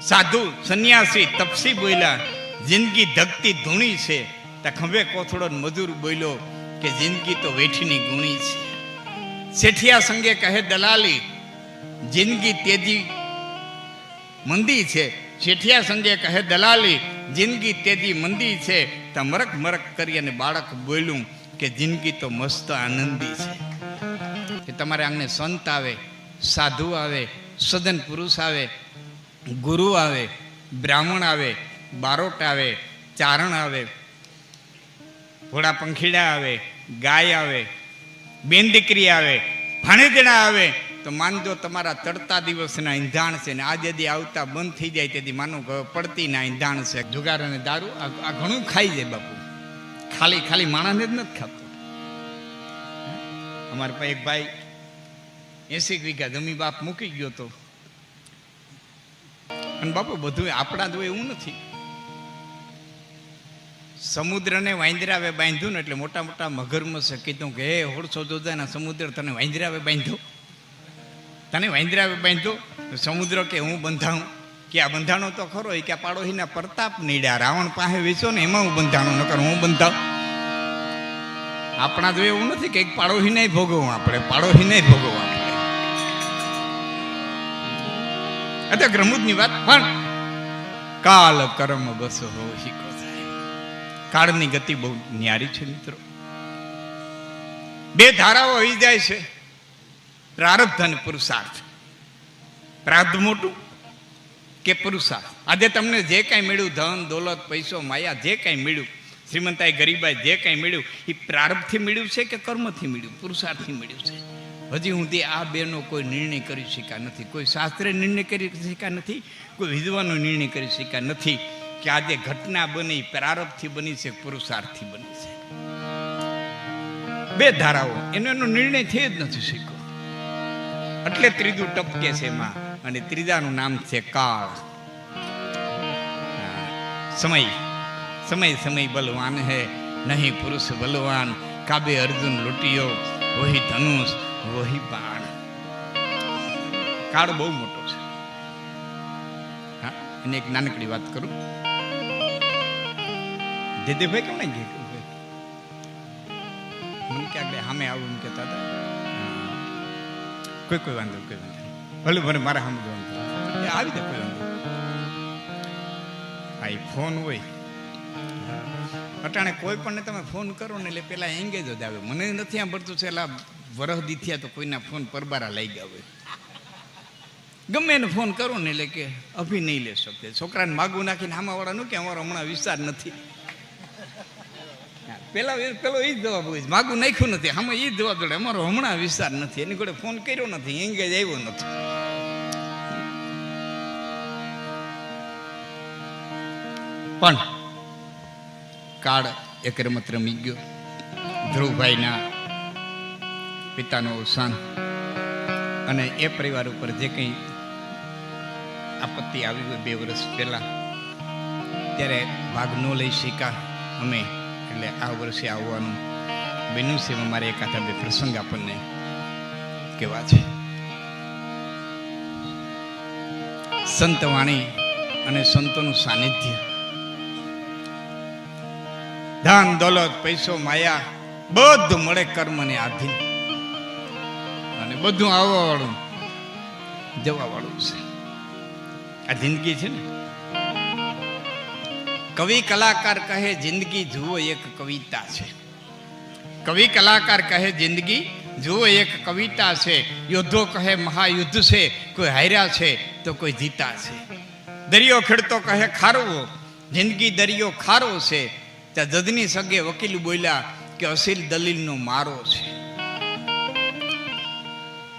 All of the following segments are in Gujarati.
સાધુ, સંન્યાસી, તપસી બોલ્યા, જિંદગી ધગતી ધૂણી છે. ત્યાં ખંભે કોથળો મજૂર બોલ્યો કે જિંદગી તો વેઠીની ગુણી છે. શેઠિયા સંગે કહે, દલાલી, જિંદગી તેજી મંદી છે. શેઠિયા સંગે કહે, દલાલી, જિંદગી તેજી મંદી છે. ત્યાં મરક મરક કરી અને બાળક બોલ્યું કે જિંદગી તો મસ્ત આનંદી છે. કે તમારે આંગણે સંત આવે, સાધુ આવે સદન પુરુષ આવે ગુરુ આવે, બ્રાહ્મણ આવે, બારોટ આવે, ચારણ આવે, ઘોડા પંખીડા આવે, ગાય આવે, બેન દીકરી આવે, ભાણેજણા આવે, તો માનજો તમારા ચડતા દિવસના ઈંધાણ છે ને આજે દી આવતા બંધ થઈ જાય તેથી માનો પડતી પડતીના ઈંધાણ છે. જુગાર અને દારૂ, આ ઘણું ખાઈ જાય બાપુ. ખાલી ખાલી માણસને જ નથી ખાતું. અમારા પાસે એક ભાઈ એસી વીઘા જમી બાપ મૂકી ગયો તો અને બાપુ, બધું આપણા તો એવું નથી. સમુદ્રને વાંદરાવે બાંધ્યું ને એટલે મોટા મોટા મગરમસે કીધું કે, હે, હોળસો જોજાના સમુદ્ર, તને વાંદરાવે બાંધ્યો. તને વાંદરાવે બાંધ્યો? સમુદ્ર કે, હું બંધાણું. કે, આ બંધાણો તો ખરો કે આ પાડોશીના પ્રતાપ નીડ્યા, રાવણ પાસે વેચો ને એમાં હું બંધાણો ન કરું, હું બંધાવ. આપણા તો એવું નથી કે નહીં ભોગવવું, આપણે પાડોશી નહીં ભોગવવું અત્યારે ગ્રમુદની વાત પણ કાલ કર્મ બસ હો શીખો થાય કાળની ગતિ બહુ ન્યારી છે મિત્રો. બે ધારાઓ આવી જાય છે. પ્રારબ્ધ અને પુરુષાર્થ. પ્રાર્ધ મોટું કે પુરુષાર્થ? આજે તમને જે કાંઈ મળ્યું, ધન, દોલત, પૈસો, માયા, જે કાંઈ મળ્યું શ્રીમંતાએ ગરીબાઈ, જે કાંઈ મળ્યું એ પ્રારબ્ધથી મળ્યું છે કે કર્મથી મળ્યું? પુરુષાર્થથી મળ્યું છે? હજી સુધી આ બેનો કોઈ નિર્ણય કરી શક્યા નથી. કોઈ શાસ્ત્રે નિર્ણય કરી શક્યા નથી, કોઈ વિદ્વાનો નિર્ણય કરી શક્યા નથી કે આજે ઘટના બની પ્રારબ્ધથી બની છે, પુરુષાર્થથી બની છે. બે ધારાઓ, એનો એનો નિર્ણય થઈ જ નથી શીખ્યો એટલે ત્રીજું ટપકે છે એમાં, અને ત્રીજાનું નામ છે કાળ. સમય સમય સમય બલવાન હે, નહીં પુરુષ બલવાન, કાબે અર્જુન લૂંટ્યો, વહી ધનુષ વહી બાણ. કાળ બહુ મોટો છે. હા, એને એક નાનકડી વાત કરું. દેદેભાઈ કેમ નહીં ગયા મને ક્યાંક સામે આવું એમ કહેતા હતા. કોઈ કોઈ વાંધો કોઈ વાંધો. ભલે ભલે, મારા સામે વાંધો આવી દે કોઈ વાંધો આ ફોન હોય. અટાણે કોઈ પણ તમે ફોન કરો ને એટલે પેલા એંગેજ જ આવે. મને નથી સાંભળતું છે એટલે વરહ દીથિયા તો કોઈના ફોન પરબારા લઈ ગયા હોય. ગમે એને ફોન કરો ને એટલે કે અભી નહીં લે શકતે છોકરાને માગું નાખીને આમાવાળાનું કે અમારો હમણાં વિસ્તાર નથી. પેલા પેલો એ જ જવાબ હોય માગું નાખ્યું નથી. આમાં એ જ જવાબ જોડે અમારો હમણાં વિસ્તાર નથી. એની જોડે ફોન કર્યો નથી. એંગેજ આવ્યો નથી. પણ કાળ એક રમત રમી ગયો. ધ્રુવભાઈના પિતાનું અવસાન અને એ પરિવાર ઉપર જે કંઈ આપત્તિ આવી હોય બે વર્ષ પહેલાં, ત્યારે ભાગ ન લઈ શક્યા અમે. એટલે આ વર્ષે આવવાનું છે એમાં મારે એકાદા બે પ્રસંગ આપણને કહેવા છે. સંત વાણી અને સંતોનું સાનિધ્ય. ધન, દોલત, પૈસો, માયા, બધું મળે કર્મને આધીન. બધું આવવા વાળું જવા વાળું છે. આ જિંદગી છે ને. કવિ કલાકાર કહે, જિંદગી જુઓ એક કવિતા છે. કવિ કલાકાર કહે, જિંદગી જુઓ એક કવિતા છે. યોદ્ધો કહે, મહાયુદ્ધ છે. કોઈ હાર્યા છે તો કોઈ જીતા છે. દરિયો ખેડતો કહે, ખારવો. જિંદગી દરિયો ખારો છે. ત્યાં જજની સગે વકીલ બોલ્યા કે અસીલ દલીલનો મારો છે.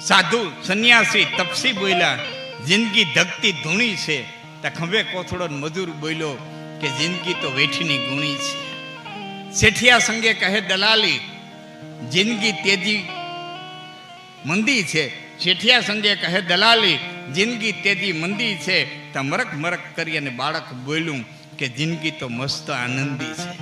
સાધુ, સંન્યાસી, તપસી બોલ્યા, જિંદગી ધગતી ધૂણી છે. ત્યાં ખંભે કોથળો મજૂર બોલ્યો કે જિંદગી તો વેઠીની ગુણી છે. શેઠિયા સંગે કહે, દલાલી, જિંદગી તેજી મંદી છે. શેઠિયા સંગે કહે, દલાલી, જિંદગી તેજી મંદી છે. ત્યાં મરક મરક કરી અને બાળક બોલ્યું કે જિંદગી તો મસ્ત આનંદી છે.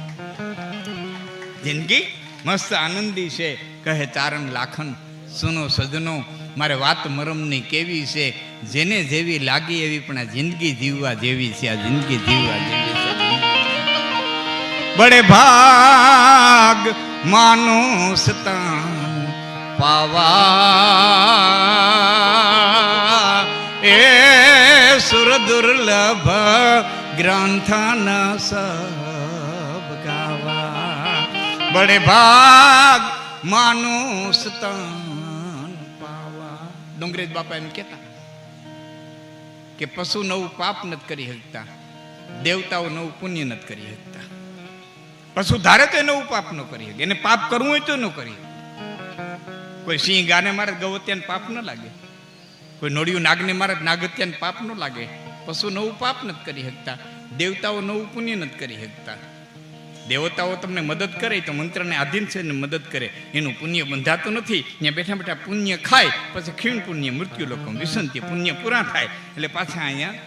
જિંદગી મસ્ત આનંદી છે. કહે ચારણ લાખન સુનો સજનો, મારે વાત મરમની કેવી છે? જેને જેવી લાગી એવી પણ આ જિંદગી જીવવા જેવી છે, આ જિંદગી જીવવા જેવી છે. બડે ભાગ માનુસ પાવા. એ સુર દુર્લભ ગ્રંથન સબ ગાવા. બડે ભાગ માનુસ પાવા ડુંગરેજ બાપા એમ કહેતા કે પશુ નવું પાપ નથી કરી શકતા, દેવતાઓ નવું પુણ્ય નથી કરી શકતા. પશુ ધારે તો નવું પાપ ન કરી શકે, એને પાપ કરવું હોય તો ન કરી. કોઈ સિંહ ગાને મારે ગવત્યાને પાપ ન લાગે, કોઈ નોળિયું નાગને મારે નાગત્યાને પાપ ન લાગે. પશુ નવું પાપ નથી કરી શકતા, દેવતાઓ નવું પુણ્ય નથી કરી શકતા. દેવતાઓ તમને મદદ કરે, તો મંત્રને આધીન છે ને મદદ કરે. એનું પુણ્ય બંધાતું નથી. ત્યાં બેઠા બેઠા પુણ્ય ખાય, પછી ખીણ પુણ્ય મૃત્યુ લોકો વિસંતી, પુણ્ય પૂરા થાય. એટલે પાછા અહીંયા,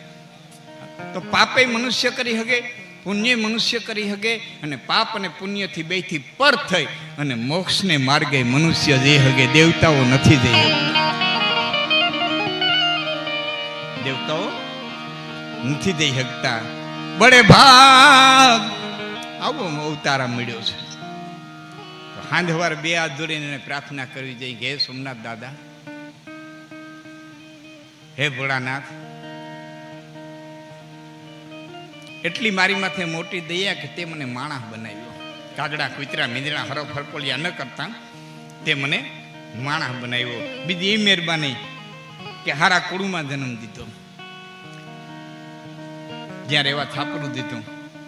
તો પાપે મનુષ્ય કરી શકે પુણ્ય મનુષ્ય કરી શકે અને પાપ અને પુણ્યથી બેથી પર થઈ, અને મોક્ષને માર્ગે મનુષ્ય જઈ શકે દેવતાઓ નથી જઈ દેવતાઓ નથી જઈ શકતા બડે ભાગ આવો અવતારા મળ્યો છે. તો હાંધવાર બે હાથ ધોરીને પ્રાર્થના કરવી જોઈએ હે સોમનાથ દાદા, હે ભોળાનાથ, એટલી મારી માથે મોટી દયા કે તે મને માણસ બનાવ્યો. કાગડા, કૂતરા, મીંદડા, હરો ફરકોલિયા ન કરતા. તે મને માણસ બનાવ્યો. બીજી એ મહેરબાની કે હારા કુળમાં જન્મ દીધો. જ્યાં રહેવા છાપરું દીધું,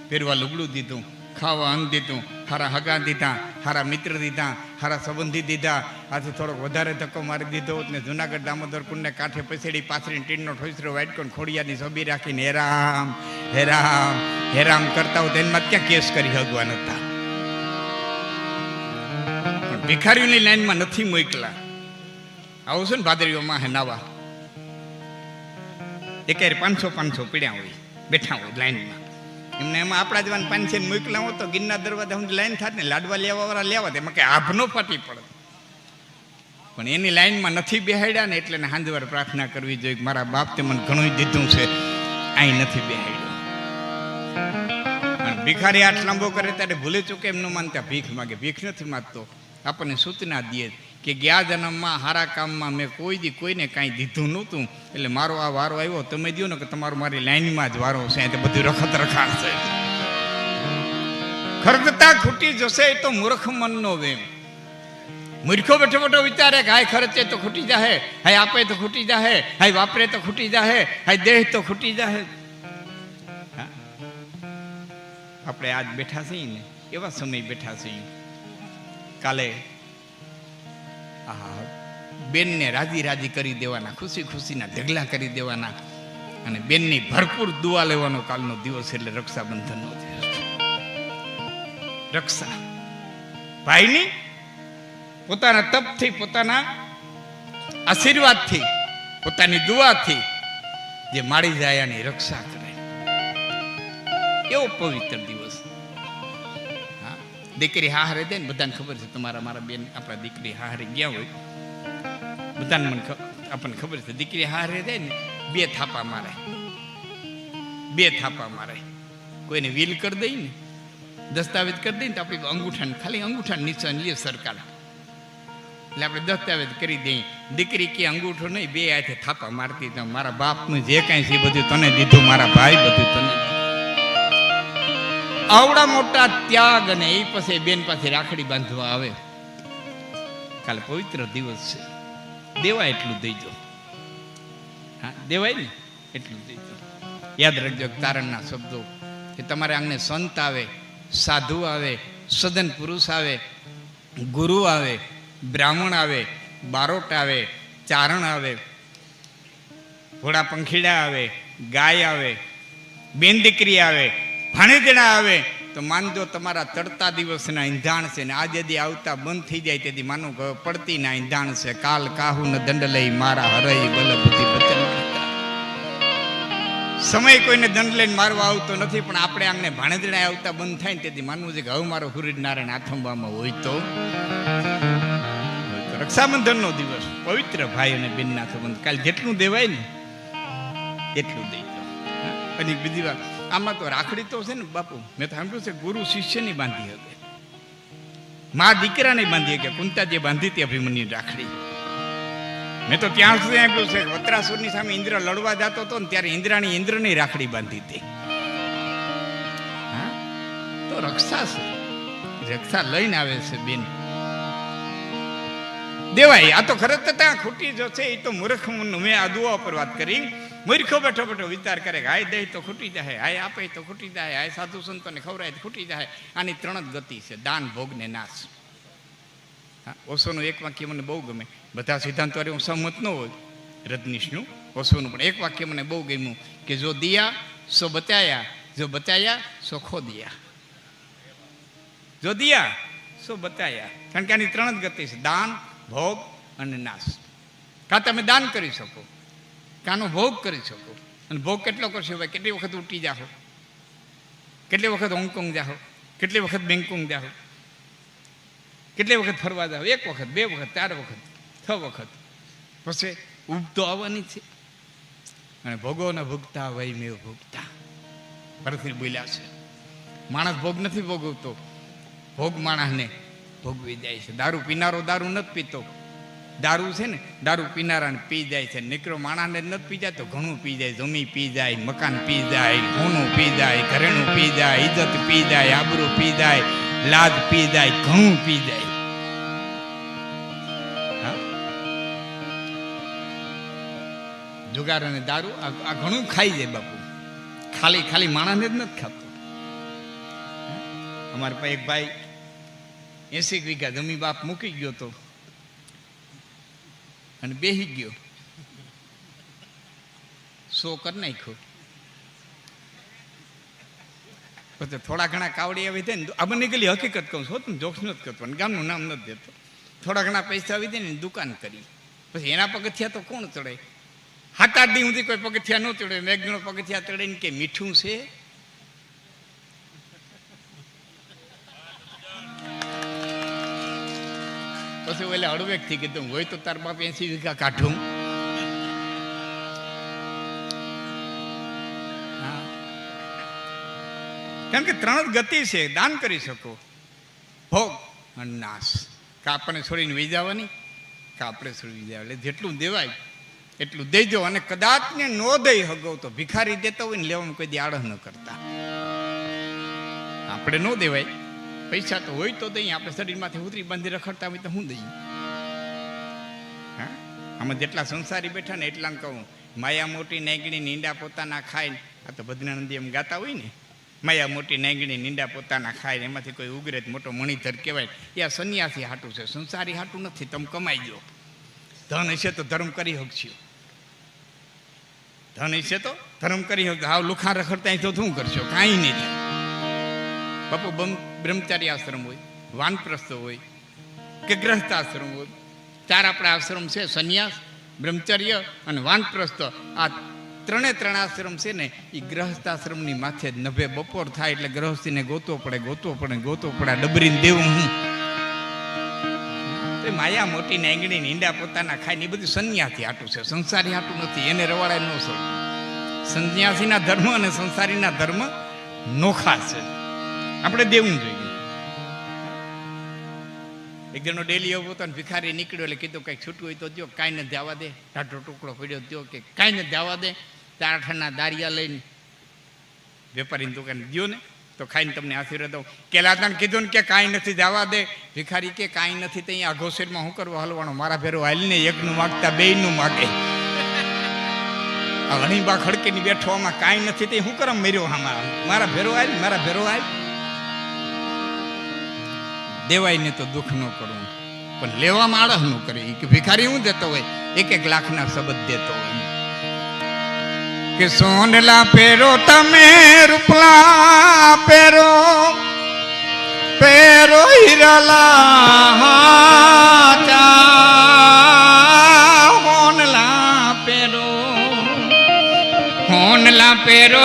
પહેરવા લુગડું દીધું ખાવા અંગ દીધું, હારા હગા દીધા, હારા મિત્ર દીધા, હારા સંબંધી દીધા. આથી થોડોક વધારે ધક્કો મારી દીધો ને જુનાગઢ દામોદર કુંડને કાંઠે પછેડી પાથરી ટીનનો ઠોસરો વાઇટકોન ખોડિયાની સોબી રાખીને હેરામ હેરામ હેરામ કરતા હોય તેમાં ક્યાં કેસ કરી હગવા નતા. પણ ભિખારીઓની લાઈનમાં નથી મોકલા. આવું છે ને ભાદરીઓમાં હે નાવા. એકારે પાંચસો પાંચસો પીડ્યા હોય, બેઠા હોય લાઈનમાં. એમને એમાં આપણા જવાન પાંચ મોકલા હોય તો ગિરના દરવાજા હું લાઈન થાય ને, લાડવા લેવા વાળા લેવા એમાં કે આભનો ફાટી પડે પણ એની લાઈનમાં નથી બેહાડ્યા ને એટલે હાંજવાર પ્રાર્થના કરવી જોઈએ કે મારા બાપ તે મને ઘણું દીધું છે અહીં નથી બેહાડ્યો. પણ ભિખારી આઠ લાંબો કરે ત્યારે ભૂલે ચૂકે એમનું માનતા ભીખ માગે. ભીખ નથી માગતો. આપણને સૂચના દે. કે ગયા જન્મમાં હારા કામમાં મેં કોઈ દી કોઈને કાંઈ દીધું નહોતું. એટલે મારો આ વારો આવ્યો. તમે દો ને કે તમારો મારી લાઈનમાં જ વારો છે. તે બધું રખત રખાણ છે. ખરગતા ખૂટી જશે તો મૂર્ખ મનનો વેમ. મૂર્ખો બેઠો બેઠો વિચારે કે હાય ખર્ચે તો ખૂટી જાહે, હાય આપે તો ખૂટી જાહે, હાય વાપરે તો ખૂટી જાહે, હાય દેહ તો ખૂટી જાહે. આપણે આજ બેઠા છીએ ને, એવા સમય બેઠા છીએ. કાલે બેનને રાજી રાજી કરી દેવાના, ખુશી ખુશીના ઢગલા કરી દેવાના અને બેનની ભરપૂર દુઆ લેવાનો કાલનો દિવસ એટલે રક્ષાબંધનનો દિવસ. રક્ષા. ભાઈની પોતાના તપથી, પોતાના આશીર્વાદથી, પોતાની દુઆથી જે માળી જાય એની રક્ષા કરે. એવો પવિત્ર દિવસ. દીકરી હારે દે ને બધાને ખબર છે, તમારા મારા બેન, આપણા દીકરી હારે ગયા હોય. બધાને મને આપણને ખબર છે, દીકરી હારે દે ને બે થાપા મારે. બે થાપા મારે. કોઈને વીલ કરી દઈ ને, દસ્તાવેજ કરી દઈએ ને તો આપણે અંગૂઠાને, ખાલી અંગૂઠાને નિશાન લે સરકાર. એટલે આપણે દસ્તાવેજ કરી દઈએ. દીકરી કે અંગૂઠો નહીં, બે હાથે થાપા મારતી તો મારા બાપનું જે કાંઈ છે બધું તને દીધું, મારા ભાઈ બધું તને. આવડા મોટા ત્યાગ અને એ પછી બેન પાસે રાખડી બાંધવા આવે. કાલે પવિત્ર દિવસ છે. દેવાય એટલું દઈજો હા, દેવાય ને? એટલું દઈજો યાદ રાખજો તારણના શબ્દો કે તમારે આંગણે સંત આવે, સાધુ આવે, સદન પુરુષ આવે, ગુરુ આવે, બ્રાહ્મણ આવે, બારોટ આવે, ચારણ આવે ઘોડા પંખીડા આવે, ગાય આવે, બેન દીકરી આવે ભાણેજણા આવે, તો માનજો તમારા તડતા દિવસના ઈંધાણ છે ને આજે દી આવતા બંધ થઈ જાય તેથી માનો પડતી ના ઈંધાણ છે. કાલ કાહુ ને દંડ લઈ મારા હરઈ બલભૂતિ વચન સમય કોઈને દંડ લઈને મારવા આવતો નથી, પણ આપણે આમને ભાણેજણા આવતા બંધ થાય ને તેથી માનવું છે કે હવે મારો હુરીડ નારાયણ આથંબામાં હોય તો રક્ષાબંધનનો દિવસ, પવિત્ર ભાઈ અને બેનના સંબંધ. કાલ જેટલું દેવાય ને, એટલું દઈ દો. અને બીજી વાત. આમાં તો રાખડી તો છે ને બાપુ. મેં તો સાંભળ્યું છે ગુરુ શિષ્યની બાંધી હતી મા દીકરાને બાંધી કે કુંતાજીએ બાંધી હતી અભિમન્યુ રાખડી. મેં તો ત્યાં સુધી સાંભળ્યું છે, વત્રાસુરની સામે ઇન્દ્ર લડવા જતો હતો ને ત્યારે ઇન્દ્રાણી ઇન્દ્રની રાખડી બાંધી હતી. તો રક્ષા છે. રક્ષા લઈને આવે છે બેન. દેવાય, આ તો ખરેખર ત્યાં ખોટી જો છે. એ તો મૂર્ખ મેં આ દુઆ પર વાત કરી. મૂર્ખો બેઠો બેઠો વિચાર કરે કે હાય દે તો ખૂટી જાય, હાય આપે તો ખૂટી જાય, હાય સાધુ સંતોને ખવરાય તો ખૂટી જાય. આની ત્રણ જ ગતિ છે, દાન, ભોગ ને નાશ. હા, ઓશોનું એક વાક્ય મને બહુ ગમે. બધા સિદ્ધાંતો હું સહમત ન હોય રજનીશનું ઓશોનું પણ એક વાક્ય મને બહુ ગમ્યું કે જો દિયા, સો બતાયા જો બતાયા સો ખો દિયા જો દિયા, સો બતાયા કારણ કે આની ત્રણ જ ગતિ છે, દાન, ભોગ અને નાશ. કાં તમે દાન કરી શકો? કાનો ભોગ કરી શકો. અને ભોગ કેટલો કરશો ભાઈ? કેટલી વખત ઉઠી જાઓ કેટલી વખત હોંગકોંગ જાઓ કેટલી વખત બેંગકોંગ જાઓ કેટલી વખત ફરવા જાઓ એક વખત, બે વખત, ચાર વખત, છ વખત. પછી ઊભ તો આવવાની છે. અને ભોગોને ભોગતા વય મેં ભોગતા. ભરતની બોલ્યા છે. માણસ ભોગ નથી ભોગવતો. ભોગ માણસને ભોગવી જાય છે. દારૂ, પીનારો દારૂ નથી પીતો. દારૂ છે ને, દારૂ પીનારાને પી જાય છે. નીકળો માણસને નથી પી જાય તો ઘણું પી જાય. જમી પી જાય, મકાન પી જાય ઘણું પી જાય, ઘરેણું પી જાય ઇજ્જત પી જાય, આબરૂ પી જાય, લાજ પી જાય, ઘણું પી જાય. જુગાર અને દારૂ, આ ઘણું ખાઈ જાય બાપુ. ખાલી ખાલી માણસને જ નથી ખાતું. અમારા પાસે એક ભાઈ એસી વીઘા જમી બાપ મૂકી ગયો તો અને બેસી ગયો. સો કરી નાખ્યો. પછી થોડા ઘણા કાવડી આવી જાય ને આ નીકળી હકીકત કહું છું તમે જોક્સ નથી કરતો અને ગામનું નામ નથી દેતો. થોડા ઘણા પૈસા આવી જાય ને, દુકાન કરી. પછી એના પગથિયા તો કોણ ચડે? સાત આઠ દી સુધી કોઈ પગથિયા ન ચડે ને જણો પગથિયા ચડે ને કે મીઠું છે? પછી ઓલે હળવેકથી કીધું, હોય તો તાર બાપ એસી વીઘા કાઢું. કેમ કે ત્રણ જ ગતિ છે, દાન કરી શકો. ભોગ અને નાશ. કાપડને છોડીને વહી જવાની? કા છોડી જવા એટલે જેટલું દેવાય, એટલું દેજો અને કદાચ ને નો દઈ હગો તો ભિખારી દેતા હોય ને લેવામાં કોઈ દી આળહ ન કરતા. આપણે ન દેવાય. પૈસા તો હોય તો દઈએ. આપણે શરીરમાંથી ઉતરી બાંધી રખડતા હોય તો હું દઈએ? હા? આમાં જેટલા સંસારી બેઠા ને એટલા કહું. માયા મોટી નાગણી નીંડા પોતાના ખાય આ તો ભદ્રાનંદી એમ ગાતા હોય ને. માયા મોટી નાગણી નીંડા પોતાના ખાય એમાંથી કોઈ ઉગરે મોટો મણિધર કહેવાય. એ આ સંન્યાસી હાટું છે. સંસારી હાટું નથી. તમે કમાઈ ગયો ધન હશે તો ધર્મ કરી શકશો ધન હશે તો ધર્મ કરી શકશો હાવ લુખા રખડતા તો શું કરશો? કાંઈ નહીં થાય. બાપુ બ્રહ્મચારી આશ્રમ હોય, વાનપ્રસ્થ હોય, કે ગ્રસ્થ આશ્રમ હોય. ચાર આપણા આશ્રમ છે, સંન્યાસ, બ્રહ્મચર્ય અને વાનપ્રસ્થ. આ ત્રણે ત્રણ આશ્રમ છે ને એ ગ્રહસ્થ આશ્રમની માથે જ નભે બપોર થાય એટલે ગ્રહસ્થીને ગોતવો પડે ગોતવો પડે ગોતવો પડે ડબરીને દેવું હું. એ માયા મોટી ને નાંગણી ઈંડા પોતાના ખાય ને બધું સંન્યાસી હાટું છે. સંસારી હાટું નથી, એને રવાડે ન સર સંન્યાસીના ધર્મ અને સંસારીના ધર્મ નોખા છે. આપણે દેવું જોઈએ. એક જણો ડેલી એવો પોતાનો ભિખારી નીકળ્યો એટલે કીધું કંઈક છૂટું હોય તો જો કાંઈ નથી જવા દે. ઢાઢો ટુકડો પડ્યો દો કે કાંઈ નથી જવા દે. ચાર દારિયા લઈને વેપારીની દુકાન દો ને, તો ખાઈને તમને આશીર્વાદ દઉં કેલાતાને કીધું ને કે કાંઈ નથી જવા દે. ભિખારી કે કાંઈ નથી ત્યાં અહીંયા શું હું કરવા? હલવાનો મારા ભેરો હાલીને એકનું માગતા બેયનું માગે. આ હણીબા ખડકીની બેઠો, આમાં કાંઈ નથી, તે હું કરમ મર્યો આમાં? મારા ભેરો હાલ, મારા ભેરો હાલ. દેવાય ને તો દુઃખ ન કરવું પણ લેવામાં આળસ ન કરે. ઈ કે ભિખારી હું દેતો હોય? એક એક લાખના શબ્દ દેતો હોય કે સોનલા પેરો તમે રૂપલા પેરો પેરો હિરલા હોનલા પેરો હોનલા પેરો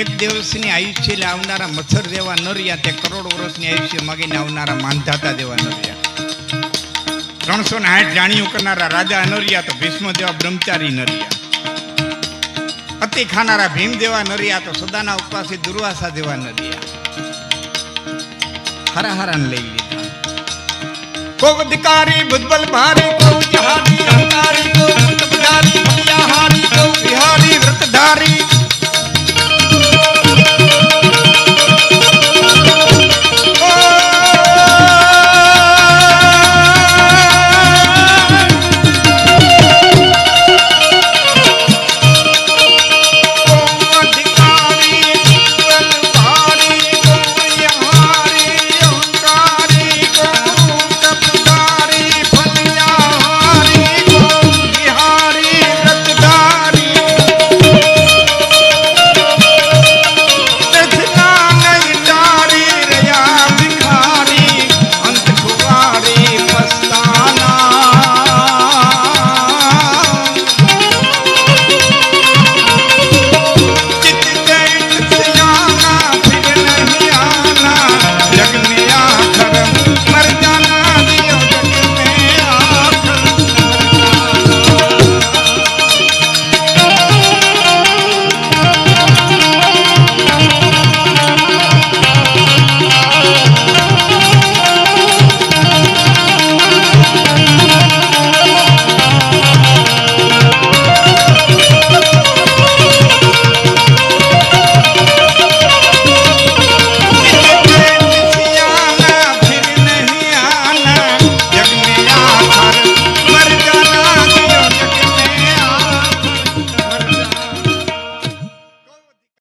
એક દિવસની આયુષ્ય આવનારા મચ્છર જેવા નરિયા તે કરોડ વર્ષની આયુષ્ય માગીને આવનારા માંધાતા જેવા નરિયા ત્રણસો ને આઠ જાણ્યું કરનારા રાજા અનરિયા તો ભીષ્મ જેવા બ્રહ્મચારી નરિયા અતિ ખાનારા ભીમ જેવા નરિયા તો સદાના ઉપવાસી દુર્વાસા જેવા નરિયા હરા હરા લઈ લીધા. કોક અધિકારી ભૂતબલ ભારી કો જહારી અહંકારી કો મુક્ત બજારી મલિયા વિહારી, વ્રતધારી